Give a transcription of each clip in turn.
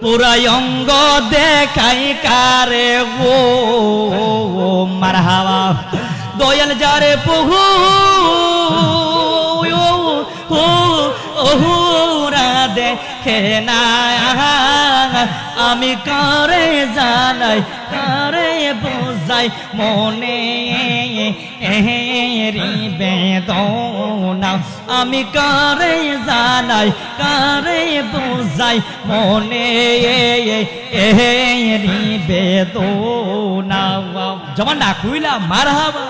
পুরাই অঙ্গ দেখাই কারে ও মার হাওয়া দয়াল যারে পুহু ওহুরা দেখে না আমি কারে জানাই, কারে বোঝাই? মনে বেদনা আমি কারে জানাই, কারে বোঝাই? মনে এরি জমান না খুইলা মার হাবা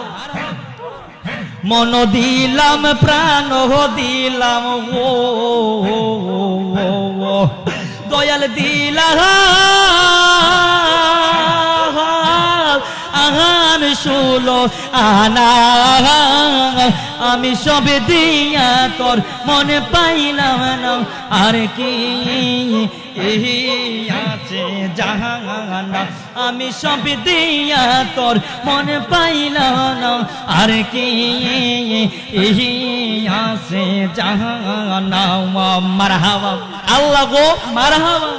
মন দিলাম, প্রাণ দিলাম, ও দয়াল দিল আমি শুলো আনা। আমি সব দিয়া তোর মনে পাইলাম না। আর কি আছে জাহানা আমি সব দিয়া তোর মনে পাইলাম না। আর কি এই আছে জাহানা মারহাবা। আল্লাহ গো, মারহাবা।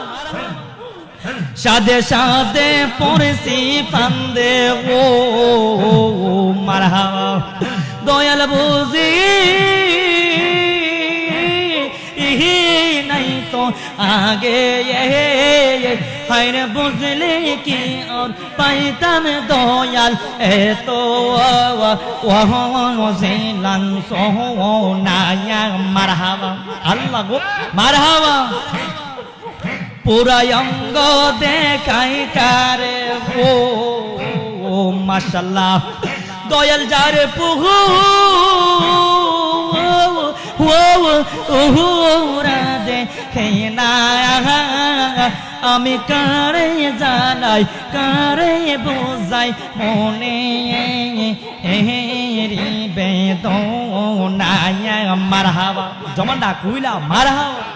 সাদে সাদে পড়ছি ফান্দে, ও, মারহাবা। দয়াল বুঝি নাই তো আগে হাইরে বুঝলে কি আর পাইতাম দয়াল এত ওহিলান সোনায়া মারহাবা। আল্লাহ মারহাবা। পুরাই অঙ্গ দেখাই কারে ও মাশাল্লাহ। দয়াল যারে পুহু আমি কারে জানাই, কারে বোঝাই মনে। বেদনায় মার হাওয়া জমান ডাক হইলা মার হাওয়া